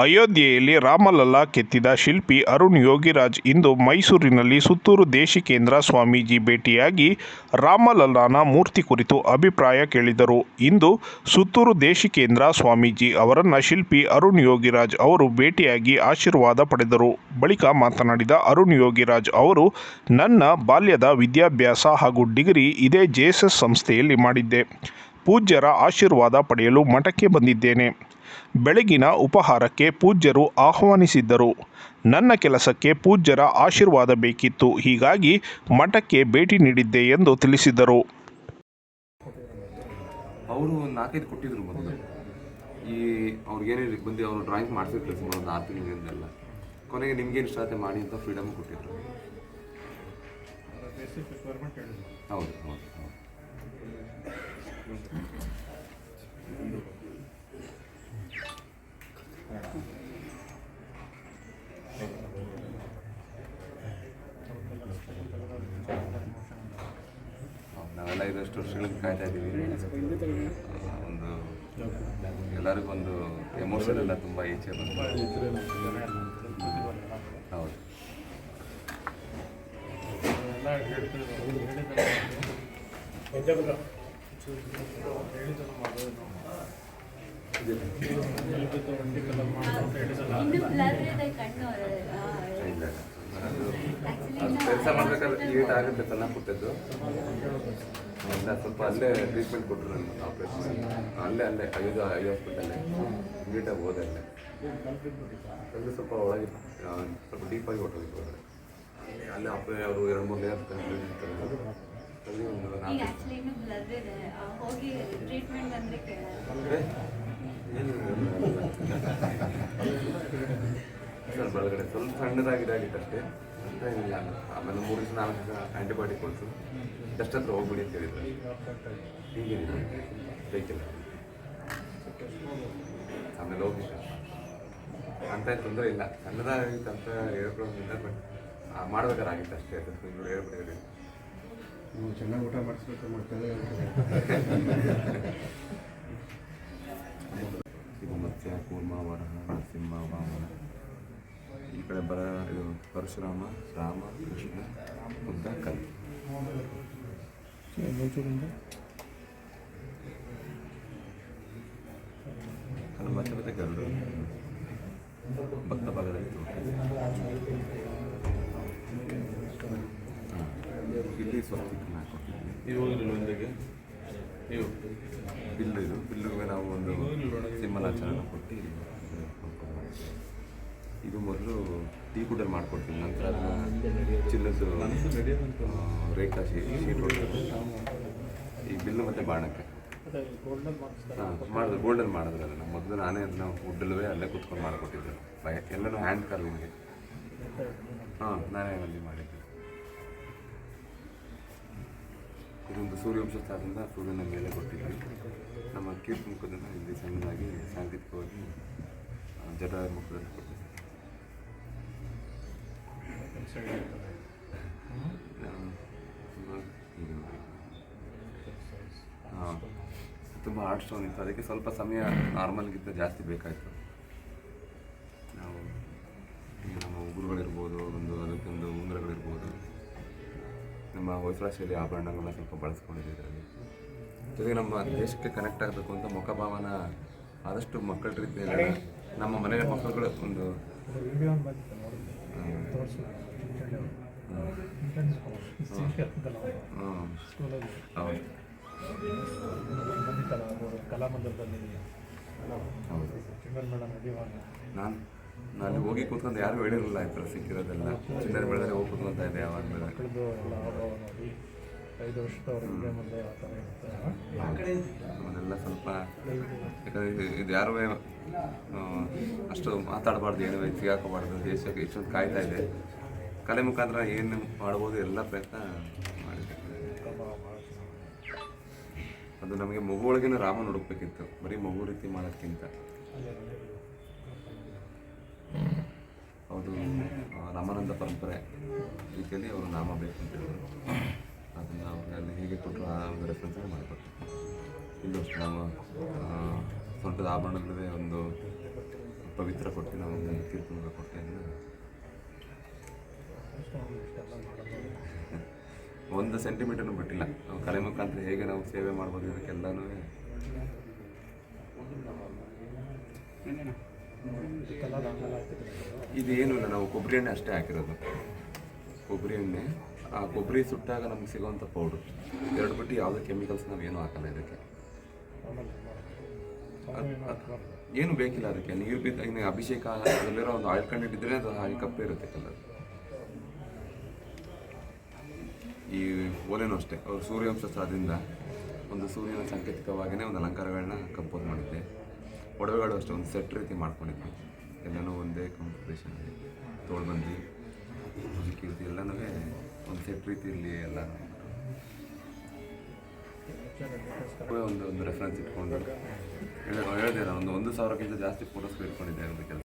ಅಯೋಧ್ಯೆಯಲ್ಲಿ ರಾಮಲಲ್ಲಾ ಕೆತ್ತಿದ ಶಿಲ್ಪಿ ಅರುಣ್ ಯೋಗಿರಾಜ್ ಇಂದು ಮೈಸೂರಿನಲ್ಲಿ ಸುತ್ತೂರು ದೇಶಿಕೇಂದ್ರ ಸ್ವಾಮೀಜಿ ಭೇಟಿಯಾಗಿ ರಾಮಲಲ್ಲಾನ ಮೂರ್ತಿ ಕುರಿತು ಅಭಿಪ್ರಾಯ ಕೇಳಿದರು. ಇಂದು ಸುತ್ತೂರು ದೇಶಿಕೇಂದ್ರ ಸ್ವಾಮೀಜಿ ಅವರನ್ನು ಶಿಲ್ಪಿ ಅರುಣ್ ಯೋಗಿರಾಜ್ ಅವರು ಭೇಟಿಯಾಗಿ ಆಶೀರ್ವಾದ ಪಡೆದರು. ಬಳಿಕ ಮಾತನಾಡಿದ ಅರುಣ್ ಯೋಗಿರಾಜ್ ಅವರು, ನನ್ನ ಬಾಲ್ಯದ ವಿದ್ಯಾಭ್ಯಾಸ ಹಾಗೂ ಡಿಗ್ರಿ ಇದೇ ಜೆಎಸ್ಎಸ್ ಸಂಸ್ಥೆಯಲ್ಲಿ ಮಾಡಿದ್ದೆ. ಪೂಜ್ಯರ ಆಶೀರ್ವಾದ ಪಡೆಯಲು ಮಠಕ್ಕೆ ಬಂದಿದ್ದೇನೆ. ಬೆಳಗಿನ ಉಪಹಾರಕ್ಕೆ ಪೂಜ್ಯರು ಆಹ್ವಾನಿಸಿದ್ದರು. ನನ್ನ ಕೆಲಸಕ್ಕೆ ಪೂಜ್ಯರ ಆಶೀರ್ವಾದ ಬೇಕಿತ್ತು. ಹೀಗಾಗಿ ಮಠಕ್ಕೆ ಭೇಟಿ ನೀಡಿದ್ದೆ ಎಂದು ತಿಳಿಸಿದರು. ಅವರು ಒಂದು ನಾಲ್ಕೈದು ಕೊಟ್ಟಿದ್ರು ಮೊದಲು. ಈ ಅವ್ರಿಗೇನೇ ಬಂದು ಅವರು ಡ್ರಾಯಿಂಗ್ ಮಾಡಿಸಿರ್ತಾರೆ ಸುಮಾರು ಒಂದು ಆರು ತಿಂಗಳಿಂದೆಲ್ಲ ಕೊನೆಗೆ ನಿಮ್ಗೇನು ಇಷ್ಟ ಮಾಡಿ ಅಂತ ಫ್ರೀಡಮ್ ಕೊಟ್ಟಿದ್ರು. ಹೌದು ಹೌದು, ನಾವೆಲ್ಲ ಇರೋಷ್ಟು ವರ್ಷಗಳಿಗೆ ಕಾಯ್ತಾ ಇದ್ದೀವಿ. ಒಂದು ಎಲ್ಲರಿಗೂ ಒಂದು ಎಮೋಷನ್ ಎಲ್ಲ ತುಂಬ ಈಚೆ ಬಂತು. ಹೌದು. ಇನ್ನು ಬ್ಲರ್ ಇದೆ ಕಣ್ಣು ಇಲ್ಲ ಕೆಲಸ ಮಾಡ್ಬೇಕಾದ್ರೆ ಲೇಟ್ ಆಗುತ್ತೆ ತನ್ನ ಕೊಟ್ಟದ್ದು ಸ್ವಲ್ಪ ಅಲ್ಲೇ ಟ್ರೀಟ್ಮೆಂಟ್ ಕೊಟ್ಟರು ನಾನು ಆಪ್ರೇಷನ್ ಅಲ್ಲೇ ಅಲ್ಲೇ ಐದು ಐದು ಹಾಸ್ಪಿಟಲ್ಲೇ ನೀಟಾಗಿ ಹೋದೆ ಅಲ್ಲೇ ಅಲ್ಲಿ ಸ್ವಲ್ಪ ಒಳಗೆ ಸ್ವಲ್ಪ ಡೀಪಾಗಿ ಹೊಟ್ಟೋಗಿತ್ತು ಒಳಗಡೆ ಅಲ್ಲೇ ಆಪ್ರೇ ಅವರು ಎರಡು ಮೂರು ಲೇಯರ್ ಅಲ್ಲಿ ಈಗ ಆಕ್ಚುಲಿ ಇನ್ನು ಇದೆ. ಹೋಗಿ ಟ್ರೀಟ್ಮೆಂಟ್ ಅಂದ್ರೆ ಸರ್ ಒಳಗಡೆ ಸ್ವಲ್ಪ ಸಣ್ಣದಾಗಿದ್ದಾಗಿತ್ತು ಅಷ್ಟೇ. ಅಂತ ಇಲ್ಲ ಆಮೇಲೆ ಮೂರು ದಿವಸ ನಾಲ್ಕು ದಿವಸ ಆ್ಯಂಟಿಬಯೋಟಿಕ್ ಕೊಡ್ತು ಜಸ್ಟ್ ಹತ್ರ ಹೋಗ್ಬಿಡಿ ಅಂತ ಹೇಳಿದ್ರು. ಹೀಗೇನಿಲ್ಲ. ಬೇಕಿಲ್ಲ ಆಮೇಲೆ ಹೋಗಿ ಅಂತ ಏನ್ ತೊಂದರೆ ಇಲ್ಲ. ಸಣ್ಣದಾಗಿತ್ತು ಅಂತ ಹೇಳ್ಕೊಳ್ಳೋದ್ರಿಂದ ಬಟ್ ಮಾಡ್ಬೇಕಾದ್ರೆ ಆಗಿತ್ತು ಅಷ್ಟೇ. ಅದಕ್ಕೆ ಇವ್ರು ಹೇಳ್ಬಿಟ್ಟಿರಿ ನೀವು ಚೆನ್ನಾಗಿ ಊಟ ಮಾಡಿಸ್ಬೇಕು ಮಾಡ್ತಾರೆ ಇದು ಮತ್ಸ್ಯ ಕೂರ್ಮ ವರಹ ನರಸಿಂಹ ವಾಮನ ಈ ಕಡೆ ಬರ ಇದು ಪರಶುರಾಮ ರಾಮ ಕೃಷ್ಣ ಬುದ್ಧ ಕಲ್ ಮತ್ತೆ ಮತ್ತೆ ಗರುಡು ಭಕ್ತ ಭಾಗದಲ್ಲಿ ಕೊಟ್ಟಿದ್ದೀನಿ ಬಿಲ್ಲು ಇದು. ಬಿಲ್ಲುಗೆ ನಾವು ಒಂದು ಸಿಂಹಲಾಚರಣ ಕೊಟ್ಟು ಇದು ಮೊದಲು ಟೀ ಕುಡಲ್ಲಿ ಮಾಡ್ಕೊಡ್ತೀನಿ ನಂತರ ಅದನ್ನ ಚಿನ್ನದ್ದು ರೇಖಾ ಶೀಟ್ ಈ ಬಿಲ್ಲು ಮತ್ತು ಬಾಣಕ್ಕೆ. ಹಾಂ ಮಾಡಿದ್ರು ಗೋಲ್ಡನ್ ಮಾಡಿದ್ರೆ ಅದನ್ನು. ಮೊದಲು ನಾನೇ ಅದನ್ನ ವುಡ್ಡಲ್ವೇ ಅಲ್ಲೇ ಕೂತ್ಕೊಂಡು ಮಾಡಿಕೊಟ್ಟಿದ್ದೆ. ಎಲ್ಲನೂ ಹ್ಯಾಂಡ್ ಕಾರ್ವಿಂಗ್ಗೆ ಹಾಂ ನಾನೇ ಅಲ್ಲಿ ಮಾಡಿದ್ದೆ. ಇದೊಂದು ಸೂರ್ಯವಂಶಸ್ಥಾನದಿಂದ ಸೂರ್ಯನ ಮೇಲೆ ಕೊಟ್ಟಿದ್ವಿ. ನಮ್ಮ ಕೀರ್ತಿ ಮುಖದಿಂದ ಇಲ್ಲಿ ಸಣ್ಣದಾಗಿ ಸಾಂಕೇತಿಕವಾಗಿ ಜಡ ಮುಖದಲ್ಲಿ ಕೊಟ್ಟಿದ್ವಿ. ತುಂಬ ಹಾರ್ಡ್ ಸ್ಟೋನ್ ಇತ್ತು. ಅದಕ್ಕೆ ಸ್ವಲ್ಪ ಸಮಯ ನಾರ್ಮಲ್ಗಿಂತ ಜಾಸ್ತಿ ಬೇಕಾಯಿತು. ನಾವು ನಮ್ಮ ಉಗುರುಗಳಿರ್ಬೋದು, ಒಂದು ಅದಕ್ಕೊಂದು ಉಂಗುರಗಳಿರ್ಬೋದು ನಮ್ಮ ಹೊಯ್ಸಳ ಶೈಲಿ ಆಭರಣಗಳನ್ನ ಸ್ವಲ್ಪ ಬಳಸ್ಕೊಂಡಿದ್ದೀವಿ ಇದರಲ್ಲಿ ಜೊತೆಗೆ ನಮ್ಮ ದೇಶಕ್ಕೆ ಕನೆಕ್ಟ್ ಆಗಬೇಕು ಅಂತ ಮುಖಭಾವನ ಆದಷ್ಟು ಮಕ್ಕಳ ರೀತಿಯಲ್ಲಿ ನಮ್ಮ ಮನೆಯ ಮಕ್ಕಳುಗಳು ಒಂದು ಹೌದು ನಾನು ನಾನು ಹೋಗಿ ಕೂತ್ಕೊಂಡು ಯಾರು ಹೇಳಿರಲಿಲ್ಲ ಈ ಥರ ಸಿಕ್ಕಿರೋದೆಲ್ಲ. ಚಿಲ್ಲರೆ ಬೆಳೆದರೆ ಹೋಗಿ ಕೂತ್ಕೊಂತ ಇದೆ ಯಾವಾಗ ಐದು ಅದೆಲ್ಲ ಸ್ವಲ್ಪ ಯಾಕಂದರೆ ಇದು ಯಾರು ಅಷ್ಟು ಮಾತಾಡಬಾರ್ದು ಏನು ಸಿಗಾಕೋಬಾರ್ದು. ದೇಶಕ್ಕೆ ಇಷ್ಟೊಂದು ಕಾಯ್ತಾ ಇದೆ. ಕಲೆ ಮುಖಾಂತರ ಏನು ಮಾಡ್ಬೋದು ಎಲ್ಲ ಪ್ರಯತ್ನ ಮಾಡಿದೆ ಅದು ನಮಗೆ ಮಗು ಒಳಗಿನ ರಾಮ ಹುಡುಕ್ಬೇಕಿತ್ತು. ಬರೀ ಮಗು ರೀತಿ ಮಾಡೋದಕ್ಕಿಂತ ಆ, ರಾಮಾನಂದ ಪರಂಪರೆ ರೀತಿಯಲ್ಲಿ ಅವರು ನಾಮ ಬೇಕು ಅಂತ ಹೇಳಿದರು. ಅದನ್ನು ಅವ್ರಿಗೆ ಅಲ್ಲಿ ಹೇಗೆ ಕೊಟ್ಟರು ಆ ಒಂದು ರೆಫರೆನ್ಸನ್ನು ಮಾಡಿಕೊಟ್ಟು ಇಲ್ಲೂ ಅಷ್ಟು ನಮ್ಮ ಸ್ವಂತದ ಆಭರಣಗಳಿಗೆ ಒಂದು ಪವಿತ್ರ ಕೊಟ್ಟು ನಾವು ಒಂದು ತೀರ್ಪು ಕೊಟ್ಟೆ ಒಂದು ಸೆಂಟಿಮೀಟರ್ನು ಬಿಟ್ಟಿಲ್ಲ. ನಾವು ಕಲೆ ಮುಖಾಂತರ ಹೇಗೆ ನಾವು ಸೇವೆ ಮಾಡ್ಬೋದು ಇದಕ್ಕೆಲ್ಲನೂ ಇದೇನು ಇಲ್ಲ, ನಾವು ಕೊಬ್ಬರಿ ಎಣ್ಣೆ ಅಷ್ಟೇ ಹಾಕಿರೋದು. ಕೊಬ್ಬರಿ ಎಣ್ಣೆ, ಆ ಕೊಬ್ಬರಿ ಸುಟ್ಟಾಗ ನಮ್ಗೆ ಸಿಗೋವಂಥ ಪೌಡ್ರು ಎರಡು ಬಿಟ್ಟು ಯಾವುದೇ ಕೆಮಿಕಲ್ಸ್ ನಾವು ಏನೂ ಹಾಕಲ್ಲ ಇದಕ್ಕೆ. ಏನು ಬೇಕಿಲ್ಲ ಅದಕ್ಕೆ. ನೀರು ಬಿದ್ದು, ಇನ್ನು ಅಭಿಷೇಕ ಅದರಲ್ಲಿರೋ ಒಂದು ಆಯಿಲ್ ಕಂಟೆಂಟ್ ಇದ್ದರೆ ಅದು ಹಾಗೆ ಕಪ್ಪೆ ಇರುತ್ತೆ ಕಲರ್ ಈ ಓಲೆನೂ ಅಷ್ಟೇ. ಅವ್ರು ಸೂರ್ಯವಂಶ ಸಾದಿಂದ ಒಂದು ಸೂರ್ಯನ ಸಾಂಕೇತಿಕವಾಗಿಯೇ ಒಂದು ಅಲಂಕಾರಗಳನ್ನ ಕಂಪೋಸ್ ಮಾಡಿದ್ದೆ. ಒಡವೆಗಳು ಅಷ್ಟೇ, ಒಂದು ಸೆಟ್ ರೀತಿ ಮಾಡ್ಕೊಂಡಿದ್ವಿ. ಎಲ್ಲನೂ ಒಂದೇ ಕಾಂಪಿಟೇಷನಲ್ಲಿ ತೋಳ್ಬಂದಿ ಕೀರ್ತಿ ಎಲ್ಲನೂ ಒಂದು ಸೆಟ್ ರೀತಿ ರೀತಿಯಲ್ಲಿ ಎಲ್ಲ ಒಂದು ಒಂದು ರೆಫರೆನ್ಸ್ ಇಟ್ಕೊಂಡು. ಹೇಳಿದೆ ಒಂದು ಒಂದು ಸಾವಿರಕ್ಕಿಂತ ಜಾಸ್ತಿ ಫೋಟೋಸ್ ಇಟ್ಕೊಂಡಿದ್ದೆ ಅದಕ್ಕೆ